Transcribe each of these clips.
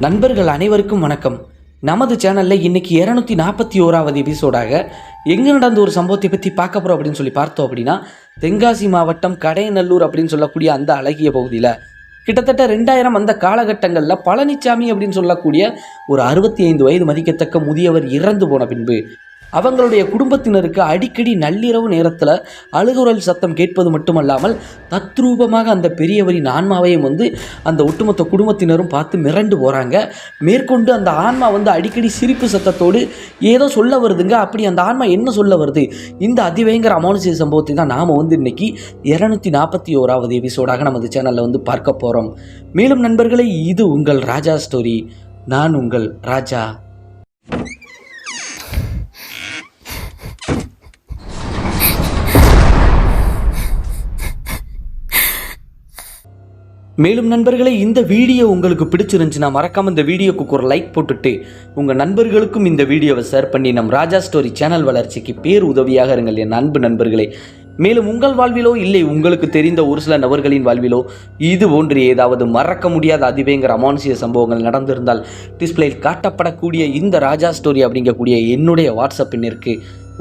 நண்பர்கள் அனைவருக்கும் வணக்கம். நமது சேனலில் இன்றைக்கி இரநூத்தி நாற்பத்தி ஓராவது எபிசோடாக எங்கே நடந்த ஒரு சம்பவத்தை பற்றி பார்க்க போகிறோம் அப்படின்னு சொல்லி பார்த்தோம் அப்படின்னா தென்காசி மாவட்டம் கடையநல்லூர் அப்படின்னு சொல்லக்கூடிய அந்த அழகிய பகுதியில் கிட்டத்தட்ட ரெண்டாயிரம் அந்த காலகட்டங்களில் பழனிச்சாமி அப்படின்னு சொல்லக்கூடிய ஒரு அறுபத்தி ஐந்து வயது மதிக்கத்தக்க முதியவர் இறந்து போன பின்பு அவங்களுடைய குடும்பத்தினருக்கு அடிக்கடி நள்ளிரவு நேரத்தில் அழுகுரல் சத்தம் கேட்பது மட்டுமல்லாமல் தத்ரூபமாக அந்த பெரியவரின் ஆன்மாவையும் வந்து அந்த ஒட்டுமொத்த குடும்பத்தினரும் பார்த்து மிரண்டு போகிறாங்க மேற்கொண்டு அந்த ஆன்மா வந்து அடிக்கடி சிரிப்பு சத்தத்தோடு ஏதோ சொல்ல வருதுங்க. அப்படி அந்த ஆன்மா என்ன சொல்ல வருது? இந்த அதிபயங்கர அமானுஷிய சம்பவத்தை தான் நாம் வந்து இன்னைக்கு இரநூத்தி நாற்பத்தி ஓராவது எபிசோடாக நமது சேனலில் வந்து பார்க்க போகிறோம் மேலும் நண்பர்களே இது உங்கள் ராஜா ஸ்டோரி நான் உங்கள் ராஜா மேலும் நண்பர்களே இந்த வீடியோ உங்களுக்கு பிடிச்சிருந்துச்சுன்னா மறக்காம இந்த வீடியோக்கு ஒரு லைக் போட்டுட்டு உங்கள் நண்பர்களுக்கும் இந்த வீடியோவை ஷேர் பண்ணி நம் ராஜா ஸ்டோரி சேனல் வளர்ச்சிக்கு பேர் உதவியாக இருங்கள் என் அன்பு நண்பர்களே. மேலும் உங்கள் வாழ்விலோ இல்லை உங்களுக்கு தெரிந்த ஒரு சில நபர்களின் வாழ்விலோ இது போன்று ஏதாவது மறக்க முடியாத அதிபயங்கர அமானுஷிய சம்பவங்கள் நடந்திருந்தால் டிஸ்பிளேயில் காட்டப்படக்கூடிய இந்த ராஜா ஸ்டோரி அப்படிங்கக்கூடிய என்னுடைய வாட்ஸ்அப் எண்ணிற்கு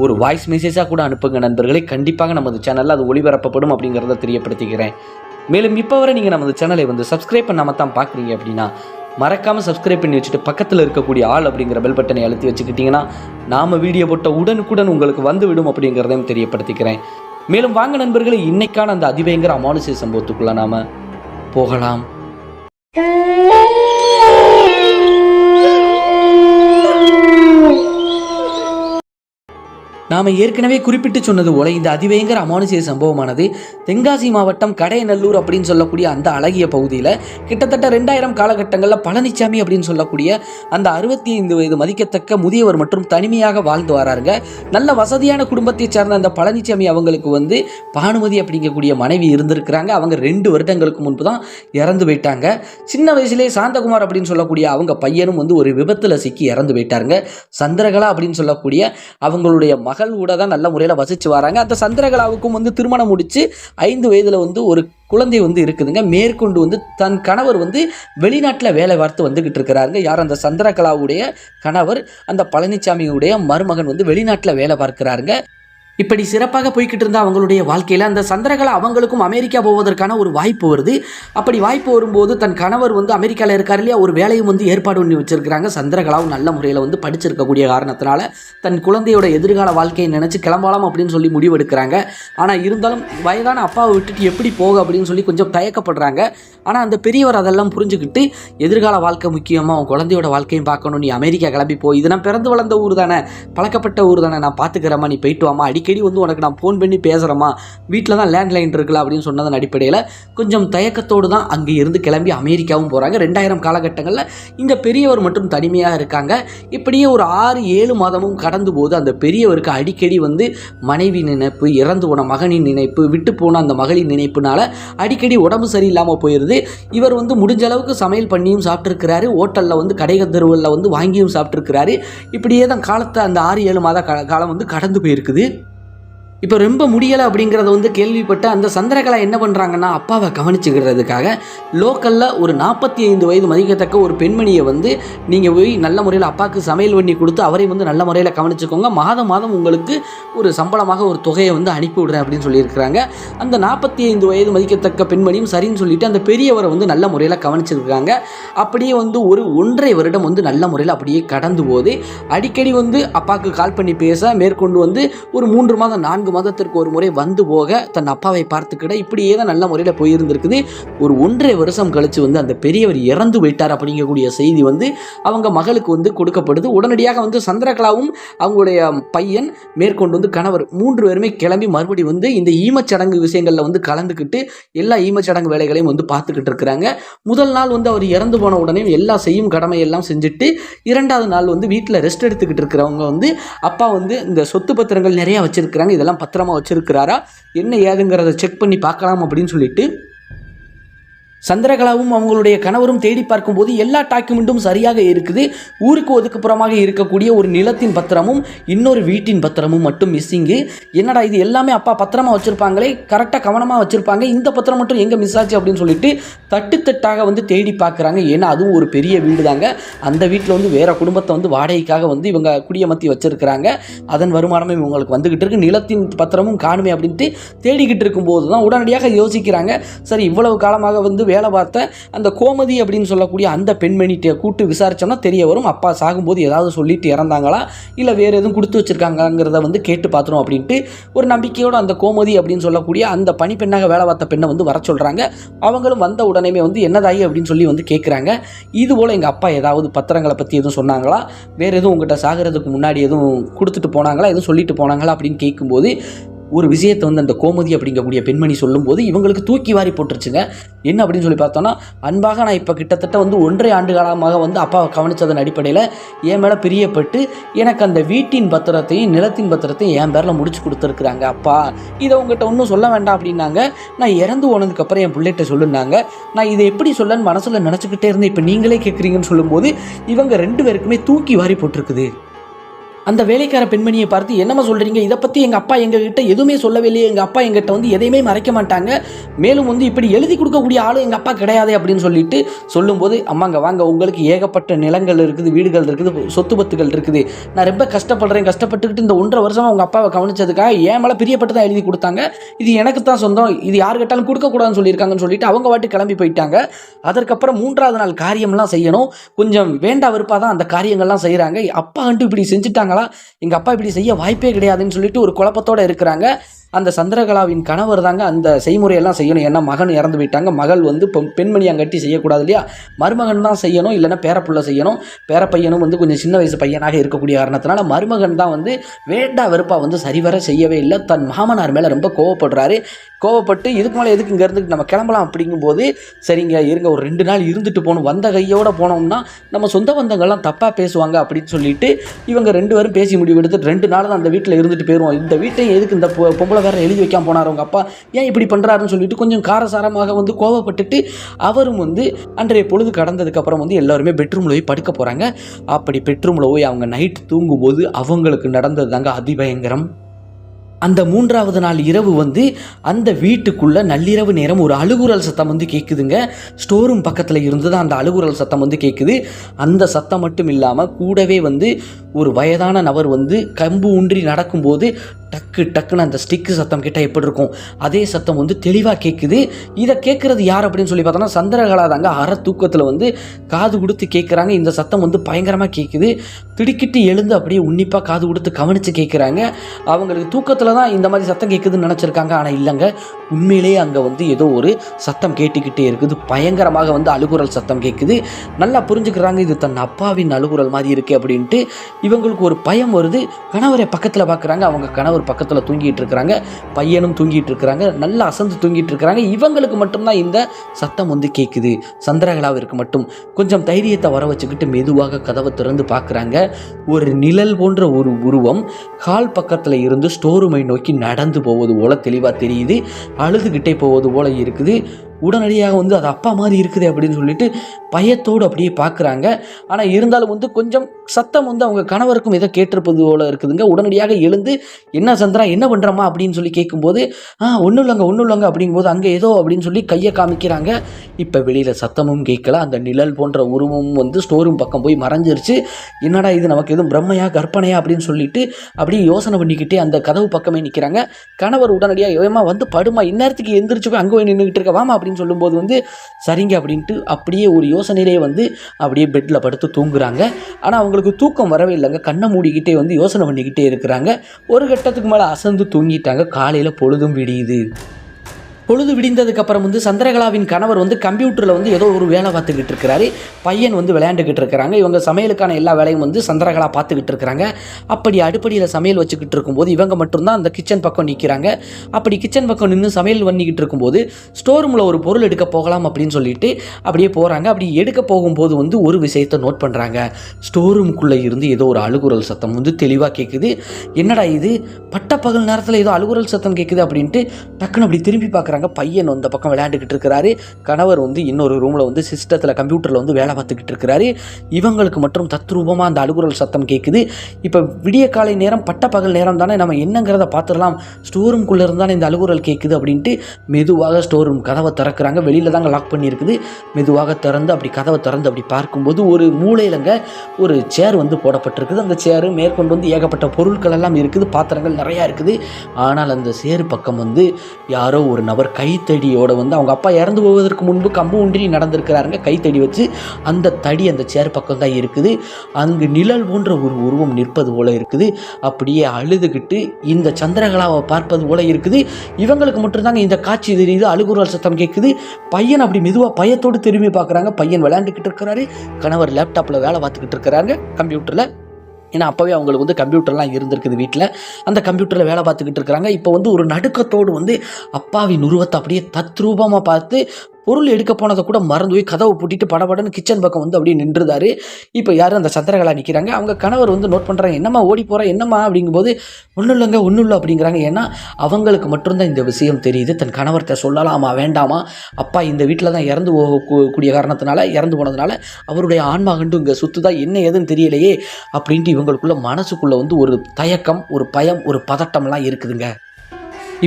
ஒரு வாய்ஸ் மெசேஜாக கூட அனுப்புங்க நண்பர்களே. கண்டிப்பாக நமது சேனலில் அது ஒளிபரப்பப்படும் அப்படிங்கிறத தெரியப்படுத்திக்கிறேன். மேலும் இப்போ வரை நீங்கள் நமது சேனலை வந்து சப்ஸ்கிரைப் பண்ணாமல் தான் பார்க்குறீங்க அப்படின்னா மறக்காமல் சப்ஸ்கிரைப் பண்ணி வச்சுட்டு பக்கத்தில் இருக்கக்கூடிய ஆள் அப்படிங்கிற பெல் பட்டனை அழுத்தி வச்சுக்கிட்டிங்கன்னா நாம் வீடியோ போட்ட உடனுக்குடன் உங்களுக்கு வந்து விடும் அப்படிங்கிறதையும் தெரியப்படுத்திக்கிறேன். மேலும் வாங்க நண்பர்களே இன்னைக்கான அந்த அதிபயங்கர அமானுஷிய சம்பவத்துக்குள்ளே நாம் போகலாம். நாம் ஏற்கனவே குறிப்பிட்டு சொன்னது போல இந்த அதிபயங்கர அமானுஷிய சம்பவமானது தென்காசி மாவட்டம் கடையநல்லூர் அப்படின்னு சொல்லக்கூடிய அந்த அழகிய பகுதியில் கிட்டத்தட்ட ரெண்டாயிரம் காலகட்டங்களில் பழனிசாமி அப்படின்னு சொல்லக்கூடிய அந்த அறுபத்தி ஐந்து வயது மதிக்கத்தக்க முதியவர் மற்றும் தனிமையாக வாழ்ந்து வராருங்க. நல்ல வசதியான குடும்பத்தை சார்ந்த அந்த பழனிசாமி அவங்களுக்கு வந்து பானுமதி அப்படிங்கக்கூடிய மனைவி இருந்திருக்கிறாங்க. அவங்க ரெண்டு வருடங்களுக்கு முன்பு தான் இறந்து போயிட்டாங்க. சின்ன வயசுலேயே சாந்தகுமார் அப்படின்னு சொல்லக்கூடிய அவங்க பையனும் வந்து ஒரு விபத்தில் சிக்கி இறந்து போயிட்டாருங்க. சந்திரகலா அப்படின்னு சொல்லக்கூடிய அவங்களுடைய மக மகள் கூட தான் நல்ல முறையில் வசித்து வராங்க. அந்த சந்திரகலாவுக்கும் வந்து திருமணம் முடித்து ஐந்து வயதில் வந்து ஒரு குழந்தை வந்து இருக்குதுங்க. மேற்கொண்டு வந்து தன் கணவர் வந்து வெளிநாட்டில் வேலை பார்த்து வந்துக்கிட்டு இருக்கிறாருங்க. யார்? அந்த சந்திரகலாவுடைய கணவர் அந்த பழனிசாமியுடைய மருமகன் வந்து வெளிநாட்டில் வேலை பார்க்கிறாருங்க. இப்படி சிறப்பாக போய்கிட்டு இருந்த அவங்களுடைய வாழ்க்கையில் அந்த சந்திரகலா அவங்களுக்கும் அமெரிக்கா போவதற்கான ஒரு வாய்ப்பு வருது. அப்படி வாய்ப்பு வரும்போது தன் கணவர் வந்து அமெரிக்காவில் இருக்கார் இல்லையா? ஒரு வேலையும் வந்து ஏற்பாடு பண்ணி வச்சிருக்கிறாங்க. சந்திரகலாவும் நல்ல முறையில் வந்து படிச்சிருக்கக்கூடிய காரணத்தினால தன் குழந்தையோட எதிர்கால வாழ்க்கையை நினச்சி கிளம்பலாம் அப்படின்னு சொல்லி முடிவெடுக்கிறாங்க. ஆனால் இருந்தாலும் வயதான அப்பாவை விட்டுட்டு எப்படி போக அப்படின்னு சொல்லி கொஞ்சம் தயக்கப்படுறாங்க. ஆனால் அந்த பெரியவர் அதெல்லாம் புரிஞ்சுக்கிட்டு எதிர்கால வாழ்க்கை முக்கியமாக உன் குழந்தையோட வாழ்க்கையும் பார்க்கணும். நீ அமெரிக்கா கிளம்பி போய் இது நான் பிறந்து வளர்ந்த ஊர் தானே. பழக்கப்பட்ட ஊர் தானே. நான் பார்த்துக்கிறேம்மா நீ போயிட்டு வாமா அடிக்கடி வந்து உனக்கு நான் ஃபோன் பண்ணி பேசுகிறேம்மா வீட்டில் தான் லேண்ட்லைன் இருக்குல்ல அப்படின்னு சொன்னதன் அடிப்படையில் கொஞ்சம் தயக்கத்தோடு தான் அங்கே இருந்து கிளம்பி அமெரிக்காவும் போகிறாங்க ரெண்டாயிரம் காலகட்டங்களில் இந்த பெரியவர் மட்டும் தனிமையாக இருக்காங்க. இப்படியே ஒரு ஆறு ஏழு மாதமும் கடந்து போது அந்த பெரியவருக்கு அடிக்கடி வந்து மனைவி நினைப்பு இறந்து போன மகனின் நினைப்பு விட்டு போன அந்த மகளின் நினைப்புனால அடிக்கடி உடம்பு சரியில்லாமல் போயிடுது இவர் வந்து முடிஞ்ச அளவுக்கு சமையல் பண்ணியும் சாப்பிட்ருக்கிறாரு ஹோட்டலில் வந்து கடைகள் தெருவில் வந்து வாங்கியும் சாப்பிட்ருக்கிறாரு இப்படியே தான் காலத்தை அந்த ஆறு ஏழு மாத காலம் வந்து கடந்து போயிருக்குது. இப்போ ரொம்ப முடியலை அப்படிங்கிறத வந்து கேள்விப்பட்டு அந்த சந்திரகலா என்ன பண்ணுறாங்கன்னா அப்பாவை கவனிச்சுக்கிறதுக்காக லோக்கலில் ஒரு நாற்பத்தி ஐந்து வயது மதிக்கத்தக்க ஒரு பெண்மணியை வந்து நீங்கள் போய் நல்ல முறையில் அப்பாவுக்கு சமையல் பண்ணி கொடுத்து அவரை வந்து நல்ல முறையில் கவனிச்சுக்கோங்க. மாதம் மாதம் உங்களுக்கு ஒரு சம்பளமாக ஒரு தொகையை வந்து அனுப்பி விடுறேன் அப்படின்னு சொல்லியிருக்கிறாங்க. அந்த நாற்பத்தி ஐந்து வயது மதிக்கத்தக்க பெண்மணியும் சரின்னு சொல்லிட்டு அந்த பெரியவரை வந்து நல்ல முறையில் கவனிச்சிருக்காங்க. அப்படியே வந்து ஒரு ஒன்றரை வருடம் வந்து நல்ல முறையில் அப்படியே கடந்து போது அடிக்கடி வந்து அப்பாவுக்கு கால் பண்ணி பேச மேற்கொண்டு வந்து ஒரு மூன்று மாதம் நான்கு மாதத்திற்கு ஒரு முறை வந்து போக தன் அப்பாவை பார்த்துக்கிட இப்படியே தான் நல்ல முறையில் போயிருந்திருக்குது. ஒரு ஒன்றரை வருஷம் கழித்து வந்து அந்த பெரியவர் இறந்து போயிட்டார் அப்படிங்கக்கூடிய செய்தி வந்து அவங்க மகளுக்கு வந்து கொடுக்கப்படுது. உடனடியாக வந்து சந்திரகலாவும் அவங்களுடைய பையன் மேற்கொண்டு வந்து கணவர் மூன்று பேருமே கிளம்பி மறுபடி வந்து இந்த ஈமச்சடங்கு விஷயங்களில் வந்து கலந்துக்கிட்டு எல்லா ஈமச்சடங்கு வேலைகளையும் வந்து பார்த்துக்கிட்டு இருக்கிறாங்க. முதல் நாள் வந்து அவர் இறந்து போன உடனே எல்லா செய்யும் கடமையெல்லாம் செஞ்சுட்டு இரண்டாவது நாள் வந்து வீட்டில் ரெஸ்ட் எடுத்துக்கிட்டு இருக்கிறவங்க வந்து அப்பா வந்து இந்த சொத்து பத்திரங்கள் நிறையா வச்சுருக்கிறாங்க. இதெல்லாம் பத்திரமா வச்சுருக்கிறாரா? என்ன ஏதுங்கிறத செக் பண்ணி பார்க்கலாம் அப்படின்னு சொல்லிட்டு சந்திரகலாவும் அவங்களுடைய கணவரும் தேடி பார்க்கும்போது எல்லா டாக்குமெண்ட்டும் சரியாக இருக்குது. ஊருக்கு ஒதுக்குப்புறமாக இருக்கக்கூடிய ஒரு நிலத்தின் பத்திரமும் இன்னொரு வீட்டின் பத்திரமும் மட்டும் மிஸ்ஸிங்கு என்னடா இது எல்லாமே அப்பா பத்திரமா வச்சுருப்பாங்களே? கரெக்டாக கவனமாக வச்சுருப்பாங்க. இந்த பத்திரம் மட்டும் எங்கே மிஸ் ஆச்சு அப்படின்னு சொல்லிட்டு தட்டு தட்டாக வந்து தேடி பார்க்குறாங்க. ஏன்னா அதுவும் ஒரு பெரிய வீடு தாங்க அந்த வீட்டில் வந்து வேறு குடும்பத்தை வந்து வாடகைக்காக வந்து இவங்க குடியமர்த்தி வச்சுருக்கிறாங்க. அதன் வருமானமே இவங்களுக்கு வந்துக்கிட்டு இருக்கு. நிலத்தின் பத்திரமும் காணுமே அப்படின்ட்டு தேடிக்கிட்டு இருக்கும்போது தான் உடனடியாக யோசிக்கிறாங்க. சரி இவ்வளவு காலமாக வந்து வேலை பார்த்த அந்த கோமதி அப்படின்னு சொல்லக்கூடிய அந்த பெண்மணிகிட்ட கூட்டு விசாரித்தோம்னா தெரிய வரும். அப்பா சாகும்போது ஏதாவது சொல்லிட்டு இறந்தாங்களா? இல்லை வேறு எதுவும் கொடுத்து வச்சிருக்காங்கங்கிறத வந்து கேட்டு பார்த்துரும் அப்படின்ட்டு ஒரு நம்பிக்கையோட அந்த கோமதி அப்படின்னு சொல்லக்கூடிய அந்த பணிப்பெண்ணாக வேலை பார்த்த பெண்ணை வந்து வர சொல்கிறாங்க அவங்களும் வந்த உடனே வந்து என்னதாயி அப்படின்னு சொல்லி வந்து கேட்குறாங்க இது போல் எங்கள் அப்பா ஏதாவது பத்திரங்களை பற்றி எதுவும் சொன்னாங்களா? வேறு எதுவும் உங்கள்கிட்ட சாகிறதுக்கு முன்னாடி எதுவும் கொடுத்துட்டு போனாங்களா? எதுவும் சொல்லிட்டு போனாங்களா? அப்படின்னு கேட்கும்போது ஒரு விஷயத்தை வந்து அந்த கோமதி அப்படிங்கக்கூடிய பெண்மணி சொல்லும்போது இவங்களுக்கு தூக்கி வாரி போட்டுருச்சுங்க. என்ன அப்படின்னு சொல்லி பார்த்தோன்னா அன்பாக நான் இப்போ கிட்டத்தட்ட வந்து ஒன்றரை ஆண்டு காலமாக வந்து அப்பாவை கவனித்ததன் அடிப்படையில் என் மேலே பிரியப்பட்டு எனக்கு அந்த வீட்டின் பத்திரத்தையும் நிலத்தின் பத்திரத்தையும் என் பேரில் முடிச்சு கொடுத்துருக்குறாங்க. அப்பா இதை உங்ககிட்ட ஒன்றும் சொல்ல வேண்டாம் அப்படின்னாங்க. நான் இறந்து போனதுக்கப்புறம் என் பிள்ளைகிட்ட சொல்லுனாங்க. நான் இதை எப்படி சொல்லன்னு மனசில் நினச்சிக்கிட்டே இருந்தேன். இப்போ நீங்களே கேட்குறீங்கன்னு சொல்லும்போது இவங்க ரெண்டு பேருக்குமே தூக்கி வாரி போட்டிருக்குது. அந்த வேலைக்கார பெண்மணியை பார்த்து என்னம்மா சொல்கிறீங்க இதை பற்றி எங்கள் அப்பா எங்ககிட்ட எதுவுமே சொல்லவில்லையே எங்கள் அப்பா எங்கிட்ட வந்து எதையுமே மறைக்க மாட்டாங்க. மேலும் வந்து இப்படி எழுதி கொடுக்கக்கூடிய ஆளும் எங்கள் அப்பா கிடையாது அப்படின்னு சொல்லிட்டு சொல்லும்போது அம்மாங்க வாங்க. உங்களுக்கு ஏகப்பட்ட நிலங்கள் இருக்குது வீடுகள் இருக்குது சொத்து பத்துகள் இருக்குது. நான் ரொம்ப கஷ்டப்படுறேன். கஷ்டப்பட்டுக்கிட்டு இந்த ஒன்றரை வருஷமாக உங்கள் அப்பாவை கவனிச்சதுக்காக ஏன் மேலே பிரியப்பட்டு தான் எழுதி கொடுத்தாங்க. இது எனக்கு தான் சொந்தம். இது யார் கேட்டாலும் கொடுக்கக்கூடாதுன்னு சொல்லியிருக்காங்கன்னு சொல்லிட்டு அவங்க வாட்டு கிளம்பி போயிட்டாங்க. அதற்கப்புறம் மூன்றாவது நாள் காரியம்லாம் செய்யணும். கொஞ்சம் வேண்டா விருப்பாக தான் அந்த காரியங்கள்லாம் செய்கிறாங்க அப்பா வந்துட்டு இப்படி செஞ்சுட்டாங்க. செஞ்சுட்டாங்களா எங்கள் அப்பா இப்படி செய்ய வாய்ப்பே கிடையாதுன்னு சொல்லிட்டு ஒரு குழப்பத்தோடு இருக்கிறாங்க. அந்த சந்திரகலாவின் கணவர் தாங்க அந்த செய்முறையெல்லாம் செய்யணும். ஏன்னா மகன் இறந்து போயிட்டாங்க. மகள் வந்து இப்போ பெண்மணி அங்கட்டி செய்யக்கூடாது இல்லையா? மருமகன் தான் செய்யணும். இல்லைன்னா பேரப்புள்ள செய்யணும். பேரப்பையனும் வந்து கொஞ்சம் சின்ன வயசு பையனாக இருக்கக்கூடிய காரணத்தினால மருமகன் தான் வந்து வேண்டா வெறுப்பாக வந்து சரிவர செய்யவே இல்லை. தன் மாமனார் மேலே ரொம்ப கோவப்படுறாரு. கோவப்பட்டு இதுக்கு மேலே எதுக்கு இங்கேருந்து நம்ம கிளம்பலாம்? அப்படிங்கும்போது சரிங்க இருங்க. ஒரு ரெண்டு நாள் இருந்துட்டு போகணும். வந்த கையோடு போனோம்னா நம்ம சொந்த பந்தங்கள்லாம் தப்பாக பேசுவாங்க. அப்படின்னு சொல்லிட்டு இவங்க ரெண்டு பேரும் பேசி முடிவு எடுத்து ரெண்டு நாள் தான் அந்த வீட்டில் இருந்துட்டு போயிடுவோம் இந்த வீட்டை எதுக்கு இந்த பொம்பளை பொம்பளை வேறு எழுதி வைக்காமல் போனார். அவங்க அப்பா ஏன் இப்படி பண்ணுறாருன்னு சொல்லிட்டு கொஞ்சம் காரசாரமாக வந்து கோவப்பட்டுட்டு அவரும் வந்து அன்றைய பொழுது கடந்ததுக்கப்புறம் வந்து எல்லாருமே பெட்ரூமில் போய் படுக்க போகிறாங்க அப்படி பெட்ரூமில் போய் அவங்க நைட் தூங்கும்போது அவங்களுக்கு நடந்தது தாங்க அதிபயங்கரம். அந்த மூன்றாவது நாள் இரவு வந்து அந்த வீட்டுக்குள்ளே நள்ளிரவு நேரம் ஒரு அழுகுரல் சத்தம் வந்து கேட்குதுங்க ஸ்டோர் ரூம் பக்கத்தில் இருந்து தான் அந்த அழுகுரல் சத்தம் வந்து கேட்குது அந்த சத்தம் மட்டும் இல்லாமல் கூடவே வந்து ஒரு வயதான நபர் வந்து கம்பு ஊன்றி நடக்கும்போது டக்கு டக்குன்னு அந்த ஸ்டிக்கு சத்தம் கிட்ட எப்படி இருக்கும்? அதே சத்தம் வந்து தெளிவாக கேட்குது இதை கேட்குறது யார் அப்படின்னு சொல்லி பார்த்தோன்னா சந்திரகலா தாங்க அற தூக்கத்தில் வந்து காது கொடுத்து கேட்குறாங்க இந்த சத்தம் வந்து பயங்கரமாக கேட்குது திடுக்கிட்டு எழுந்து அப்படியே உன்னிப்பாக காது கொடுத்து கவனித்து கேட்குறாங்க அவங்களுக்கு தூக்கத்தில் தான் இந்த மாதிரி சத்தம் கேட்குதுன்னு நினச்சிருக்காங்க. ஆனால் இல்லைங்க. உண்மையிலேயே அங்கே வந்து ஏதோ ஒரு சத்தம் கேட்டுக்கிட்டே இருக்குது. பயங்கரமாக வந்து அழுகுரல் சத்தம் கேட்குது நல்லா புரிஞ்சுக்கிறாங்க. இது தன் அப்பாவின் அழுகுரல் மாதிரி இருக்குது அப்படின்ட்டு இவங்களுக்கு ஒரு பயம் வருது. கணவரை பக்கத்தில் பார்க்குறாங்க அவங்க கணவர் பக்கத்தில் தூங்கிட்டு இருக்கிறாங்க பையனும் தூங்கிட்டு இருக்கிறாங்க நல்லா அசந்து தூங்கிட்டு இருக்கிறாங்க இவங்களுக்கு மட்டும்தான் இந்த சத்தம் வந்து கேட்குது சந்திரகலாவிற்கு மட்டும் கொஞ்சம் தைரியத்தை வர வச்சுக்கிட்டு மெதுவாக கதவை திறந்து பார்க்குறாங்க ஒரு நிழல் போன்ற ஒரு உருவம் ஹால் பக்கத்தில் இருந்து ஸ்டோர் ரூமை நோக்கி நடந்து போவது போல தெளிவாக தெரியுது. அழுதுகிட்டே போவது போல இருக்குது. உடனடியாக வந்து அது அப்பா மாதிரி இருக்குது அப்படின்னு சொல்லிட்டு பயத்தோடு அப்படியே பார்க்குறாங்க. ஆனால் இருந்தாலும் வந்து கொஞ்சம் சத்தம் வந்து அவங்க கணவருக்கும் ஏதோ கேட்டிருப்பது போல இருக்குதுங்க. உடனடியாக எழுந்து என்ன சந்திரா என்ன பண்ணுறம்மா அப்படின்னு சொல்லி கேட்கும்போது ஆ ஒன்றும் இல்லைங்க ஒன்றும் இல்லைங்க அப்படிங்கும்போது அங்கே ஏதோ அப்படின்னு சொல்லி கையை காமிக்கிறாங்க. இப்போ வெளியில் சத்தமும் கேட்கல. அந்த நிழல் போன்ற உருவமும் வந்து ஸ்டோரும் பக்கம் போய் மறைஞ்சிருச்சு. என்னடா இது நமக்கு எதுவும் பிரம்மையா கற்பனையா? அப்படின்னு சொல்லிட்டு அப்படியே யோசனை பண்ணிக்கிட்டே அந்த கதவு பக்கமே நிற்கிறாங்க கணவர் உடனடியாக ஏமா வந்து படுமா இந்நேரத்துக்கு எந்திரிச்சுக்கோ அங்கே போய் நின்றுக்கிட்டு இருக்க வாமா அப்படின்னு சொல்லும்போது வந்து சரிங்க அப்படின்ட்டு அப்படியே ஒரு யோசனையிலே வந்து அப்படியே பெட்டில் படுத்து தூங்குறாங்க. ஆனால் அவங்களுக்கு தூக்கம் வரவே இல்லைங்க. கண்ணை மூடிக்கிட்டே வந்து யோசனை பண்ணிக்கிட்டே இருக்கிறாங்க. ஒரு கட்டத்துக்கு மேலே அசந்து தூங்கிட்டாங்க. காலையில் பொழுதும் விடியுது. பொழுது விடிந்ததுக்கு அப்புறம் வந்து சந்திரகலாவின் கணவர் வந்து கம்ப்யூட்டரில் வந்து ஏதோ ஒரு வேலை பார்த்துக்கிட்டு இருக்கிறாரு. பையன் வந்து விளையாண்டுக்கிட்டு இருக்கிறாங்க. இவங்க சமையலுக்கான எல்லா வேலையும் வந்து சந்திரகலா பார்த்துக்கிட்டு இருக்கிறாங்க. அப்படி அடுப்படியில் சமையல் வச்சுக்கிட்டு இருக்கும்போது இவங்க மட்டும்தான் அந்த கிச்சன் பக்கம் நிற்கிறாங்க அப்படி கிச்சன் பக்கம் நின்று சமையல் பண்ணிக்கிட்டு இருக்கும்போது ஸ்டோர் ரூமில் ஒரு பொருள் எடுக்க போகலாம் அப்படின்னு சொல்லிட்டு அப்படியே போகிறாங்க அப்படி எடுக்க போகும்போது வந்து ஒரு விஷயத்தை நோட் பண்ணுறாங்க ஸ்டோர் ரூமுக்குள்ளே இருந்து ஏதோ ஒரு அழுகுரல் சத்தம் வந்து தெளிவாக கேட்குது என்னடா இது? பட்டப்பகல் நேரத்தில் ஏதோ அழுகுரல் சத்தம் கேட்குது அப்படின்ட்டு டக்குன்னு அப்படி திரும்பி பார்க்குறாங்க. பார்க்குறாங்க பையன் அந்த பக்கம் விளையாண்டுக்கிட்டு இருக்கிறாரு. கணவர் வந்து இன்னொரு ரூமில் வந்து சிஸ்டத்தில் கம்ப்யூட்டரில் வந்து வேலை பார்த்துக்கிட்டு இருக்கிறாரு. இவங்களுக்கு மட்டும் தத்ரூபமாக அந்த அழுகுரல் சத்தம் கேட்குது இப்போ விடிய காலை நேரம் பட்ட பகல் நேரம் தானே நம்ம என்னங்கிறத பார்த்துடலாம். ஸ்டோர் ரூம்குள்ளே இருந்தானே இந்த அழுகுரல் கேட்குது அப்படின்ட்டு மெதுவாக ஸ்டோர் ரூம் கதவை திறக்கிறாங்க. வெளியில் தாங்க லாக் பண்ணியிருக்குது. மெதுவாக திறந்து அப்படி கதவை திறந்து அப்படி பார்க்கும்போது ஒரு மூலையிலங்க ஒரு சேர் வந்து போடப்பட்டிருக்குது. அந்த சேரு மேற்கொண்டு வந்து ஏகப்பட்ட பொருட்கள் எல்லாம் இருக்குது. பாத்திரங்கள் நிறையா இருக்குது. ஆனால் அந்த சேரு பக்கம் வந்து யாரோ ஒரு நபர் கைத்தடியோட வந்து அவங்க அப்பா இறந்து போவதற்கு முன்பு கம்பு ஒன்றி நடந்திருக்கிறாருங்க. கைத்தடி வச்சு அந்த தடி அந்த சேர் பக்கம் தான் இருக்குது. அங்கு நிழல் போன்ற ஒரு உருவம் நிற்பது போல இருக்குது. அப்படியே அழுதுகிட்டு இந்த சந்திரகலாவை பார்ப்பது போல இருக்குது. இவங்களுக்கு மட்டும்தாங்க இந்த காட்சி தெரியுது. அழுகுரல் சத்தம் கேட்குது பையன் அப்படி மெதுவாக பயத்தோடு திரும்பி பார்க்குறாங்க. பையன் விளையாண்டுக்கிட்டு இருக்கிறாரு. கணவர் லேப்டாப்பில் வேலை பார்த்துக்கிட்டு இருக்கிறாங்க கம்ப்யூட்டரில் ஏன்னா அப்போவே அவங்களுக்கு வந்து கம்ப்யூட்டர்லாம் இருந்திருக்குது வீட்டில் அந்த கம்ப்யூட்டரில் வேலை பார்த்துக்கிட்டு இருக்கிறாங்க. இப்போ வந்து ஒரு நடுக்கத்தோடு வந்து அப்பாவின் உருவத்தை அப்படியே தத்ரூபமாக பார்த்து பொருள் எடுக்க போனதை கூட மறந்து போய் கதவை பூட்டிட்டு படபடன்னு கிச்சன் பக்கம் வந்து அப்படியே நின்றுதாரு இப்போ யாரும் அந்த சந்திரகலா நிற்கிறாங்க அவங்க கணவர் வந்து நோட் பண்ணுறாங்க என்னம்மா ஓடி போகிறேன் என்னம்மா? அப்படிங்கும்போது ஒன்றும் இல்லைங்க ஒன்றும் இல்லை அப்படிங்கிறாங்க. ஏன்னா அவங்களுக்கு மட்டும்தான் இந்த விஷயம் தெரியுது. தன் கணவர்கிட்ட சொல்லலாமா வேண்டாமா? அப்பா இந்த வீட்டில் தான் இறந்து போகக்கூடிய காரணத்தினால இறந்து போனதுனால அவருடைய ஆன்மா கண்டு இங்கே சுற்றுதா என்ன ஏதுன்னு தெரியலையே அப்படின்ட்டு இவங்களுக்குள்ள மனசுக்குள்ளே வந்து ஒரு தயக்கம் ஒரு பயம் ஒரு பதட்டம்லாம் இருக்குதுங்க.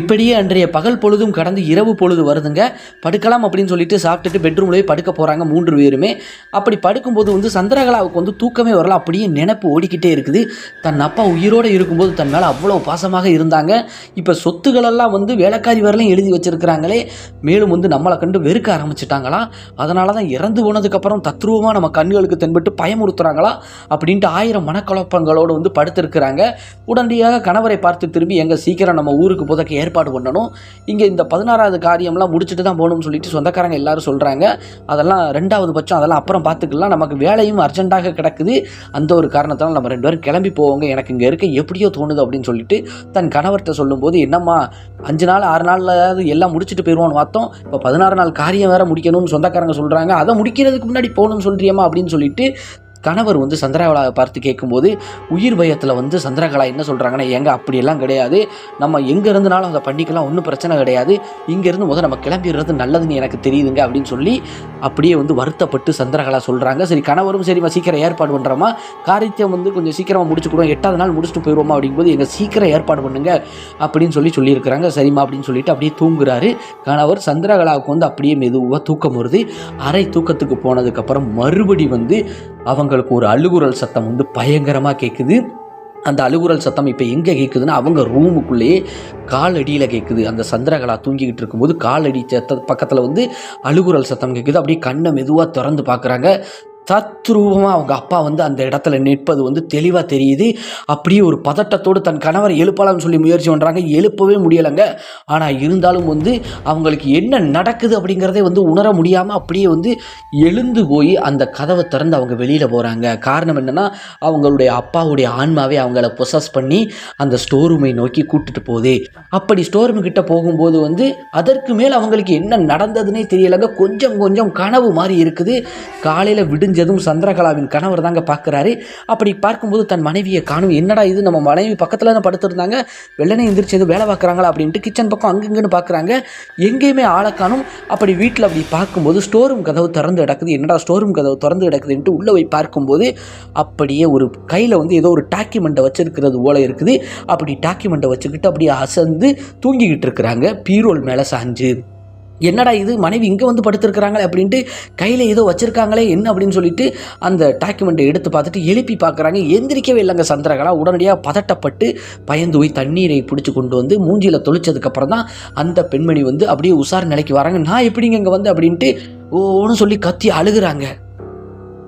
இப்படியே அன்றைய பகல் பொழுதும் கடந்து இரவு பொழுது வருதுங்க. படுக்கலாம் அப்படின்னு சொல்லிட்டு சாப்பிட்டுட்டு பெட்ரூம்லேயே படுக்க போகிறாங்க மூன்று பேருமே. அப்படி படுக்கும்போது வந்து சந்திரகலாவுக்கு வந்து தூக்கமே வரல. அப்படியே நினப்பு ஓடிக்கிட்டே இருக்குது. தன் அப்பா உயிரோடு இருக்கும்போது தன் மேலே அவ்வளோ பாசமாக இருந்தாங்க. இப்போ சொத்துக்களெல்லாம் வந்து வேலைக்காரி வரலையும் எழுதி வச்சிருக்கிறாங்களே. மேலும் வந்து நம்மளை கண்டு வெறுக்க ஆரம்பிச்சிட்டாங்களா? அதனால தான் இறந்து போனதுக்கப்புறம் தத்ரூபமாக நம்ம கண்களுக்கு தென்பட்டு பயமுறுத்துறாங்களா? அப்படின்ட்டு ஆயிரம் மனக்குழப்பங்களோடு வந்து படுத்திருக்கிறாங்க. உடனடியாக கணவரை பார்த்து திரும்பி எங்கே சீக்கிரம் நம்ம ஊருக்கு புதக்க ஏற்பாடு பண்ணணும். இங்கே இந்த பதினாறாவது காரியம்லாம் முடிச்சுட்டு தான் போகணும்னு சொல்லிட்டு சொந்தக்காரங்க எல்லாரும் சொல்கிறாங்க அதெல்லாம் ரெண்டாவது பட்சம் அதெல்லாம் அப்புறம் பார்த்துக்கலாம். நமக்கு வேலையும் அர்ஜென்ட்டாக கிடக்குது. அந்த ஒரு காரணத்தால் நம்ம ரெண்டு பேரும் கிளம்பி போவோங்க. எனக்கு இங்கே இருக்க எப்படியோ தோணுது அப்படின்னு சொல்லிட்டு தன் கணவர்கிட்ட சொல்லும்போது என்னம்மா அஞ்சு நாள் ஆறு நாளில் எல்லாம் முடிச்சுட்டு போயிடுவோம்னு பார்த்தோம். இப்போ பதினாறு நாள் காரியம் வேறு முடிக்கணும்னு சொந்தக்காரங்க சொல்கிறாங்க அதை முடிக்கிறதுக்கு முன்னாடி போகணும்னு சொல்கிறியம்மா அப்படின்னு சொல்லிட்டு கணவர் வந்து சந்திரகலாவை பார்த்து கேட்கும்போது உயிர் பயத்தில் வந்து சந்திரகலா என்ன சொல்கிறாங்கன்னா எங்க அப்படியெல்லாம் கிடையாது. நம்ம எங்கே இருந்தனாலும் அதை பண்ணிக்கலாம் ஒன்றும் பிரச்சனை கிடையாது. இங்கேருந்து முதல் நம்ம கிளம்பிடுறது நல்லதுன்னு எனக்கு தெரியுதுங்க அப்படின்னு சொல்லி அப்படியே வந்து வருத்தப்பட்டு சந்திரகலா சொல்கிறாங்க சரி கணவரும் சரிம்மா சீக்கிரம் ஏற்பாடு பண்ணுறோமா காரியத்தை வந்து கொஞ்சம் சீக்கிரமாக முடிச்சுக்கிடுவோம் எட்டாவது நாள் முடிச்சுட்டு போயிடுவோமா அப்படிங்கும்போது எங்கள் சீக்கிரம் ஏற்பாடு பண்ணுங்க அப்படின்னு சொல்லி சொல்லியிருக்கிறாங்க. சரிம்மா அப்படின்னு சொல்லிட்டு அப்படியே தூங்குறாரு. கணவர் சந்திரகலாவுக்கு வந்து அப்படியே மெதுவாக தூக்கம் வருது. அரை தூக்கத்துக்கு போனதுக்கப்புறம் மறுபடி வந்து அவங்களுக்கு ஒரு அழுகுரல் சத்தம் வந்து பயங்கரமாக கேட்குது அந்த அழுகுரல் சத்தம் இப்போ எங்கே கேட்குதுன்னா அவங்க ரூமுக்குள்ளேயே காலடியில் கேட்குது அந்த சந்திரகலா தூங்கிக்கிட்டு இருக்கும்போது காலடி சத்த பக்கத்தில் வந்து அழுகுரல் சத்தம் கேட்குது அப்படியே கண்ணை மெதுவாக திறந்து பார்க்குறாங்க. தத்ரூபமாக அவங்க அப்பா வந்து அந்த இடத்துல நிற்பது வந்து தெளிவாக தெரியுது. அப்படியே ஒரு பதட்டத்தோடு தன் கணவரை எழுப்பலாம்னு சொல்லி முயற்சி பண்ணுறாங்க எழுப்பவே முடியலைங்க. ஆனால் இருந்தாலும் வந்து அவங்களுக்கு என்ன நடக்குது அப்படிங்கிறதே வந்து உணர முடியாமல் அப்படியே வந்து எழுந்து போய் அந்த கதவை திறந்து அவங்க வெளியில் போகிறாங்க காரணம் என்னென்னா அவங்களுடைய அப்பாவுடைய ஆன்மாவே அவங்கள பொசஸ் பண்ணி அந்த ஸ்டோர் ரூமை நோக்கி கூட்டிட்டு போகுது. அப்படி ஸ்டோர் ரூம் கிட்ட போகும்போது வந்து அதற்கு மேல் அவங்களுக்கு என்ன நடந்ததுன்னே தெரியலைங்க. கொஞ்சம் கொஞ்சம் கனவு மாதிரி இருக்குது. காலையில் தெரிஞ்சதும் சந்திரகலாவின் கணவர் தாங்க பார்க்குறாரு. அப்படி பார்க்கும்போது தன் மனைவியை காணும் என்னடா இது? நம்ம மனைவி பக்கத்தில் தான் படுத்திருந்தாங்க? வெள்ளனே எந்திரிச்சு எதுவும் வேலை பார்க்குறாங்களா? அப்படின்ட்டு கிச்சன் பக்கம் அங்கங்கன்னு பார்க்குறாங்க. எங்கேயுமே ஆளை காணும். அப்படி வீட்டில் அப்படி பார்க்கும்போது ஸ்டோர் ரூம் கதவு திறந்து கிடக்குது. என்னடா ஸ்டோர் ரூம் கதவு திறந்து கிடக்குதுன்ட்டு உள்ளே போய் பார்க்கும்போது அப்படியே ஒரு கையில் வந்து ஏதோ ஒரு டாக்குமெண்ட்டை வச்சுருக்கிறது போல இருக்குது. அப்படி டாக்குமெண்ட்டை வச்சுக்கிட்டு அப்படியே அசந்து தூங்கிக்கிட்டு இருக்கிறாங்க. பீரோல் மேலே சாஞ்சு. என்னடா இது? மனைவி இங்கே வந்து படுத்திருக்கிறாங்களே அப்படின்ட்டு கையில் ஏதோ வச்சுருக்காங்களே என்ன அப்படின்னு சொல்லிட்டு அந்த டாக்குமெண்ட்டை எடுத்து பார்த்துட்டு எழுப்பி பார்க்குறாங்க. எந்திரிக்கவே இல்லைங்க சந்திரகலா. உடனடியாக பதட்டப்பட்டு பயந்து போய் தண்ணீரை பிடிச்சி கொண்டு வந்து மூஞ்சியில் தொளிச்சதுக்கப்புறம் தான் அந்த பெண்மணி வந்து அப்படியே உசார் நிலைக்கு வராங்க. நான் எப்படிங்க இங்கே வந்து அப்படின்ட்டு ஓன்னு சொல்லி கத்தி அழுகுறாங்க.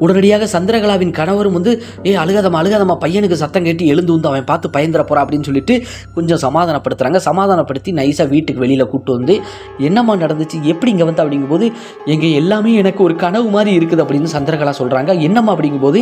உடனடியாக சந்திரகலாவின் கணவரும் வந்து ஏ அழுகாதம்மா அழுகாதம்மா பையனுக்கு சத்தம் கேட்டு எழுந்து வந்து அவன் பார்த்து பயந்துட போகிறான் அப்படின்னு சொல்லிட்டு கொஞ்சம் சமாதானப்படுத்துகிறாங்க சமாதானப்படுத்தி நைஸாக வீட்டுக்கு வெளியில் கூப்பிட்டு வந்து என்னம்மா நடந்துச்சு? எப்படி இங்கே வந்து? அப்படிங்கும்போது எங்கள் எல்லாமே எனக்கு ஒரு கனவு மாதிரி இருக்குது அப்படின்னு சந்திரகலா சொல்கிறாங்க என்னம்மா? அப்படிங்கும்போது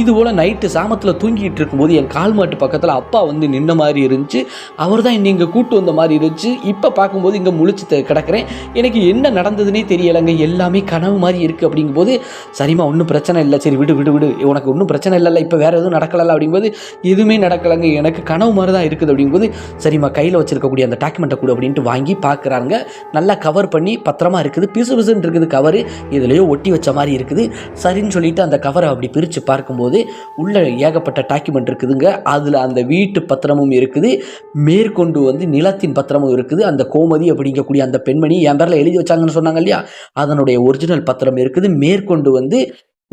இது போல் நைட்டு சாமத்தில் தூங்கிட்டு இருக்கும்போது என் கால் மாட்டு பக்கத்தில் அப்பா வந்து நின்ன மாதிரி இருந்துச்சு. அவர் தான் என்னை இங்கே கூட்டு வந்த மாதிரி இருந்துச்சு. இப்போ பார்க்கும்போது இங்கே முழிச்சு கிடக்கிறேன். எனக்கு என்ன நடந்ததுன்னே தெரியலைங்க. எல்லாமே கனவு மாதிரி இருக்குது அப்படிங்கும்போது சரிம்மா ஒன்றும் பிரச்சனை பிரச்சனை இல்லை. சரி விடு விடு விடு. உனக்கு ஒன்றும் பிரச்சனை இல்லைல்ல. இப்போ வேறு எதுவும் நடக்கலை அப்படிங்கும்போது எதுவுமே நடக்கலைங்க. எனக்கு கனவு மாதிரி தான் இருக்குது அப்படிங்கும்போது சரிம்மா கையில் வச்சிருக்கக்கூடிய அந்த டாக்குமெண்ட்டை கொடு அப்படின்ட்டு வாங்கி பார்க்குறாங்க நல்லா கவர் பண்ணி பத்திரமா இருக்குது. பிசு பிசுன்னு இருக்குது கவரு இதுலேயோ ஒட்டி வச்ச மாதிரி இருக்குது. சரின்னு சொல்லிட்டு அந்த கவரை அப்படி பிரித்து பார்க்கும்போது உள்ள ஏகப்பட்ட டாக்குமெண்ட் இருக்குதுங்க. அதில் அந்த வீட்டு பத்திரமும் இருக்குது. மேற்கொண்டு வந்து நிலத்தின் பத்திரமும் இருக்குது. அந்த கோமதி அப்படிங்கக்கூடிய அந்த பெண்மணி என் பேரில் எழுதி வச்சாங்கன்னு சொன்னாங்க இல்லையா? அதனுடைய ஒரிஜினல் பத்திரம் இருக்குது. மேற்கொண்டு வந்து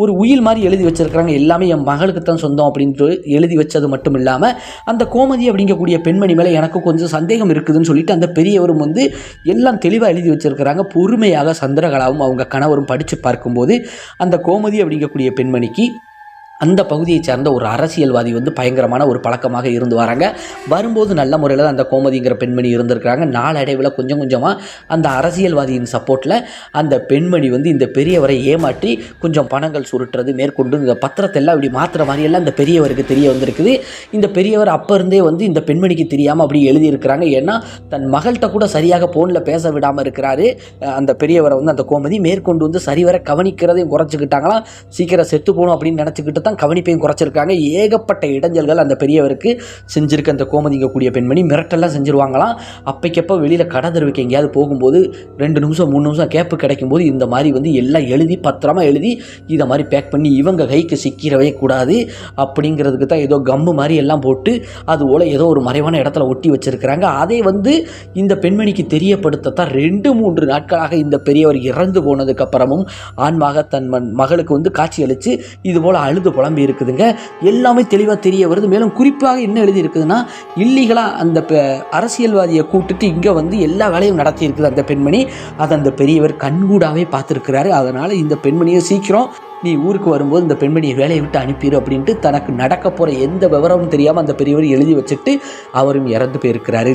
ஒரு உயில் மாதிரி எழுதி வச்சிருக்கிறாங்க. எல்லாமே என் மகளுக்கு தான் சொந்தம் அப்படின்ட்டு எழுதி வச்சது மட்டும் இல்லாமல் அந்த கோமதி அப்படிங்கக்கூடிய பெண்மணி மேலே எனக்கு கொஞ்சம் சந்தேகம் இருக்குதுன்னு சொல்லிட்டு அந்த பெரியவரும் வந்து எல்லாம் தெளிவாக எழுதி வச்சிருக்கிறாங்க. பொறுமையாக சந்திரகலாவும் அவங்க கணவரும் படித்து பார்க்கும்போது அந்த கோமதி அப்படிங்கக்கூடிய பெண்மணிக்கு அந்த பகுதியை சார்ந்த ஒரு அரசியல்வாதி வந்து பயங்கரமான ஒரு பழக்கமாக இருந்து வராங்க. வரும்போது நல்ல முறையில் தான் அந்த கோமதிங்கிற பெண்மணி இருந்திருக்கிறாங்க. நாளடைவில் கொஞ்சம் கொஞ்சமாக அந்த அரசியல்வாதியின் சப்போர்ட்டில் அந்த பெண்மணி வந்து இந்த பெரியவரை ஏமாற்றி கொஞ்சம் பணங்கள் சுருட்டுறது மேற்கொண்டு இந்த பத்திரத்தை எல்லாம் இப்படி மாற்றுற மாதிரியெல்லாம் இந்த பெரியவருக்கு தெரிய வந்திருக்குது. இந்த பெரியவர் அப்போ இருந்தே வந்து இந்த பெண்மணிக்கு தெரியாமல் அப்படி எழுதியிருக்கிறாங்க. ஏன்னா தன் மகள்கிட்ட கூட சரியாக ஃபோனில் பேச விடாமல் இருக்கிறாரு. அந்த பெரியவரை வந்து அந்த கோமதி மேற்கொண்டு வந்து சரிவர கவனிக்கிறதையும் குறைச்சிக்கிட்டாங்களாம். சீக்கிரம் செத்து போகணும் அப்படின்னு நினச்சிக்கிட்டு தான் கவனிப்பையும் குறைச்சிருக்காங்க. ஏகப்பட்ட இடைஞ்சல்கள் அந்த பெரியவருக்கு செஞ்சிருக்க. அந்த கோமதிங்க கூடிய பெண்மணி மிரட்டெல்லாம் செஞ்சுருவாங்களாம். அப்பைக்கப்போ வெளியில் கடை தெருவுக்கு எங்கேயாவது போகும்போது ரெண்டு நிமிஷம் மூணு நிமிஷம் கேப்பு கிடைக்கும்போது இந்த மாதிரி வந்து எல்லாம் எழுதி பத்திரமா எழுதி இதை மாதிரி பேக் பண்ணி இவங்க கைக்கு சிக்கிறவே கூடாது. அப்படிங்கிறதுக்கு தான் ஏதோ கம்மு மாதிரி எல்லாம் போட்டு அது போல் ஏதோ ஒரு மறைவான இடத்துல ஒட்டி வச்சிருக்கிறாங்க. அதை வந்து இந்த பெண்மணிக்கு தெரியப்படுத்தத்தான் ரெண்டு மூன்று நாட்களாக இந்த பெரியவர் இறந்து போனதுக்கப்புறமும் ஆன்மாக தன் மன் மகளுக்கு வந்து காட்சி அளித்து இது போல் அழுது புலம்பி இருக்குதுங்க. எல்லாமே தெளிவாக தெரிய வருது. மேலும் குறிப்பாக என்ன எழுதி இருக்குதுன்னா இல்லீகலாக அந்த அரசியல்வாதியை கூட்டுட்டு இங்கே வந்து எல்லா வேலையும் நடத்தியிருக்குது அந்த பெண்மணி. அதை அந்த பெரியவர் கண்கூடாவே பார்த்துருக்கிறாரு. அதனால் இந்த பெண்மணியை சீக்கிரம் நீ ஊருக்கு வரும்போது இந்த பெண்மணியை வேலையை விட்டு அனுப்பிடு அப்படின்ட்டு தனக்கு நடக்க போகிற எந்த விவரமும் தெரியாமல் அந்த பெரியவர் எழுதி வச்சுட்டு அவரும் இறந்து போயிருக்கிறாரு.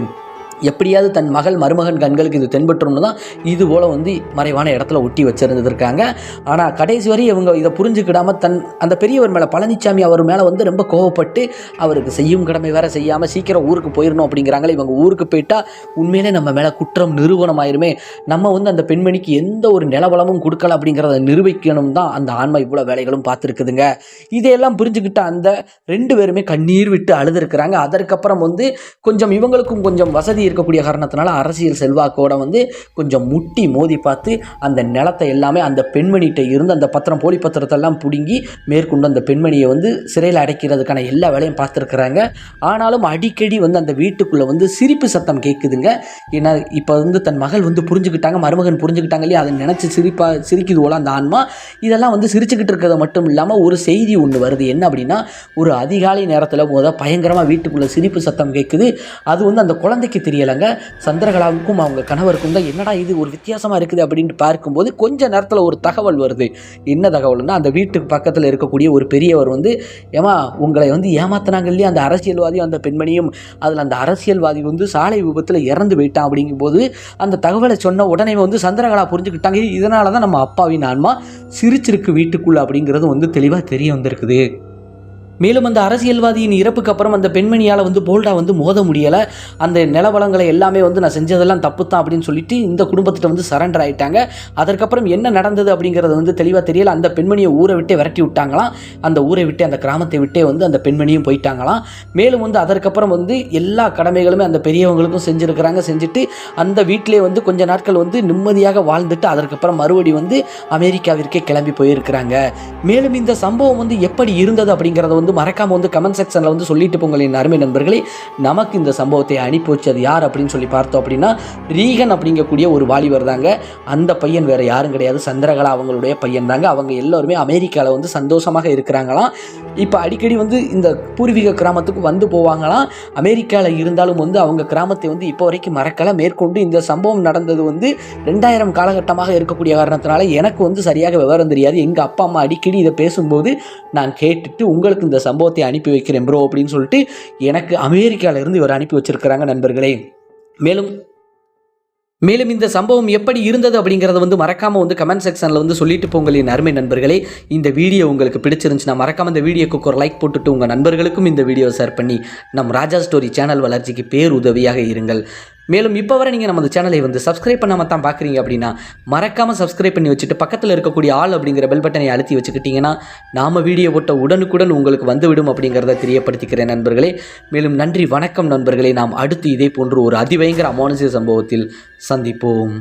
எப்படியாவது தன் மகள் மருமகன் கண்களுக்கு இது தென்பட்டுரும்னு தான் இது போல் வந்து மறைவான இடத்துல ஒட்டி வச்சிருந்துருக்காங்க. ஆனால் கடைசி வரை இவங்க இதை புரிஞ்சுக்கிடாம தன் அந்த பெரியவர் மேலே பழனிசாமி அவர் மேலே வந்து ரொம்ப கோவப்பட்டு அவருக்கு செய்யும் கடமை வேற செய்யாமல் சீக்கிரம் ஊருக்கு போயிடணும் அப்படிங்கிறாங்களே இவங்க ஊருக்கு போயிட்டால் உண்மையிலே நம்ம மேலே குற்றம் நிறுவனம் ஆயிருமே நம்ம வந்து அந்த பெண்மணிக்கு எந்த ஒரு நிலவளமும் கொடுக்கல அப்படிங்கிறத நிரூபிக்கணும் தான் அந்த ஆன்மா இவ்வளோ வேலைகளும் பார்த்துருக்குதுங்க. இதையெல்லாம் புரிஞ்சுக்கிட்ட அந்த ரெண்டு பேருமே கண்ணீர் விட்டு அழுதுருக்கிறாங்க. அதற்கப்புறம் வந்து கொஞ்சம் இவங்களுக்கும் கொஞ்சம் வசதி இருக்கக்கூடிய காரணத்தினால அரசியல் செல்வாக்கோட வந்து கொஞ்சம் முட்டி மோதி பார்த்து அந்த நிலத்தை எல்லாமே அந்த பெண்மணிகிட்ட இருந்து அந்த பத்திரம் போலி பத்திரத்தை எல்லாம் பிடுங்கி மேற்கொண்டு அந்த பெண்மணியை வந்து சிறையில் அடைக்கிறதுக்கான எல்லா வேலையும் பார்த்துருக்குறாங்க. ஆனாலும் அடிக்கடி வந்து அந்த வீட்டுக்குள்ளே வந்து சிரிப்பு சத்தம் கேட்குதுங்க ஏன்னா இப்போ வந்து தன் மகள் வந்து புரிஞ்சுக்கிட்டாங்க மருமகன் புரிஞ்சுக்கிட்டாங்க இல்லையா? அதை நினச்சி சிரிப்பா சிரிக்குது போல அந்த ஆன்மா? இதெல்லாம் வந்து சிரிச்சுக்கிட்டு இருக்கிறத மட்டும் இல்லாமல் ஒரு செய்தி ஒன்று வருது. என்ன அப்படின்னா ஒரு அதிகாலை நேரத்தில் போத பயங்கரமாக வீட்டுக்குள்ளே சிரிப்பு சத்தம் கேட்குது அது வந்து அந்த குழந்தைக்கு தெரியலைங்க. சந்திரகலாவுக்கும் அவங்க கணவருக்கும் தான் என்னடா இது ஒரு வித்தியாசமாக இருக்குது அப்படின்ட்டு பார்க்கும்போது கொஞ்ச நேரத்தில் ஒரு தகவல் வருது. என்ன தகவல்னா அந்த வீட்டுக்கு பக்கத்தில் இருக்கக்கூடிய ஒரு பெரியவர் வந்து ஏமா உங்களை வந்து ஏமாத்தினாங்க இல்லையா? அந்த அரசியல்வாதியும் அந்த பெண்மணியும் அதில் அந்த அரசியல்வாதி வந்து சாலை விபத்தில் இறந்து போயிட்டான். அப்படிங்கும்போது அந்த தகவலை சொன்ன உடனே வந்து சந்திரகலா புரிஞ்சுக்கிட்டாங்க. இதனால தான் நம்ம அப்பாவின் ஆன்மா சிரிச்சிருக்கு வீட்டுக்குள்ளே அப்படிங்கிறது வந்து தெளிவாக தெரிய வந்திருக்குது. மேலும் அந்த அரசியல்வாதியின் இறப்புக்கு அப்புறம் அந்த பெண்மணியால் வந்து போல்டாக வந்து மோத முடியலை. அந்த நிலவளங்களை எல்லாமே வந்து நான் செஞ்சதெல்லாம் தப்பு தான் அப்படின்னு சொல்லிட்டு இந்த குடும்பத்திட்ட வந்து சரண்டர் ஆயிட்டாங்க. அதற்கப்புறம் என்ன நடந்தது அப்படிங்கிறது வந்து தெளிவாக தெரியல. அந்த பெண்மணியை ஊரை விட்டே விரட்டி விட்டாங்களாம். அந்த ஊரை விட்டே அந்த கிராமத்தை விட்டே வந்து அந்த பெண்மணியும் போயிட்டாங்களாம். மேலும் வந்து அதற்கப்புறம் வந்து எல்லா கடமைகளுமே அந்த பெரியவங்களுக்கும் செஞ்சுருக்கிறாங்க. செஞ்சுட்டு அந்த வீட்டிலே வந்து கொஞ்ச நாட்கள் வந்து நிம்மதியாக வாழ்ந்துட்டு அதற்கப்புறம் மறுபடி வந்து அமெரிக்காவிற்கே கிளம்பி போயிருக்கிறாங்க. மேலும் இந்த சம்பவம் வந்து எப்படி இருந்தது அப்படிங்கிறத வந்து வந்து மறக்காம வந்து கமெண்ட் செக்ஷனில் வந்து சொல்லிட்டு போங்களின் அருமை நண்பர்களே. நமக்கு இந்த சம்பவத்தை அனுப்பி வச்சது யார் அப்படின்னு சொல்லி பார்த்தோம் அப்படின்னா ரீகன் அப்படிங்கக்கூடிய ஒரு வாலிபர் தாங்க. அந்த பையன் வேற யாரும் கிடையாது. சந்திரகலா அவங்களுடைய பையன் தாங்க. அவங்க எல்லோருமே அமெரிக்காவில் வந்து சந்தோஷமாக இருக்கிறாங்களாம். இப்போ அடிக்கடி வந்து இந்த பூர்வீக கிராமத்துக்கு வந்து போவாங்களாம். அமெரிக்காவில் இருந்தாலும் வந்து அவங்க கிராமத்தை வந்து இப்போ வரைக்கும் மறக்கல. மேற்கொண்டு இந்த சம்பவம் நடந்தது வந்து ரெண்டாயிரம் காலகட்டமாக இருக்கக்கூடிய காரணத்தினால எனக்கு வந்து சரியாக விவரம் தெரியாது. எங்கள் அப்பா அம்மா அடிக்கடி இதை பேசும்போது நான் கேட்டுட்டு உங்களுக்கு இந்த இந்த சம்பவத்தை அனுப்பி வைக்கிறேன் ப்ரோ அப்படின்னு சொல்லிட்டு எனக்கு அமெரிக்காவிலிருந்து இவர் அனுப்பி வச்சிருக்கிறாங்க நண்பர்களே. மேலும் மேலும் இந்த சம்பவம் எப்படி இருந்தது அப்படிங்கிறத வந்து மறக்காமல் வந்து கமெண்ட் செக்ஷனில் வந்து சொல்லிட்டு போங்கள் என் அருமை நண்பர்களே. இந்த வீடியோ உங்களுக்கு பிடிச்சிருந்துச்சுன்னா மறக்காம இந்த வீடியோக்கு ஒரு லைக் போட்டுட்டு உங்கள் நண்பர்களுக்கும் இந்த வீடியோ ஷேர் பண்ணி நம் ராஜா ஸ்டோரி சேனல் வளர்ச்சிக்கு பேர் உதவியாக இருங்கள். மேலும் இப்போ வரை நீங்கள் நமது சேனலை வந்து சப்ஸ்கிரைப் பண்ணாமல் தான் பார்க்குறீங்க அப்படின்னா மறக்காமல் சப்ஸ்கிரைப் பண்ணி வச்சுட்டு பக்கத்தில் இருக்கக்கூடிய ஆள் அப்படிங்கிற பெல் பட்டனை அழுத்தி வச்சுக்கிட்டிங்கன்னா நாம் வீடியோ போட்ட உடனுக்குடன் உங்களுக்கு வந்துவிடும் அப்படிங்கிறத தெரியப்படுத்திக்கிறேன் நண்பர்களே. மேலும் நன்றி வணக்கம் நண்பர்களே. நாம் அடுத்து இதே போன்று ஒரு அதிபயங்கர அமானுஷ்ய சம்பவத்தில் சந்திப்போம்.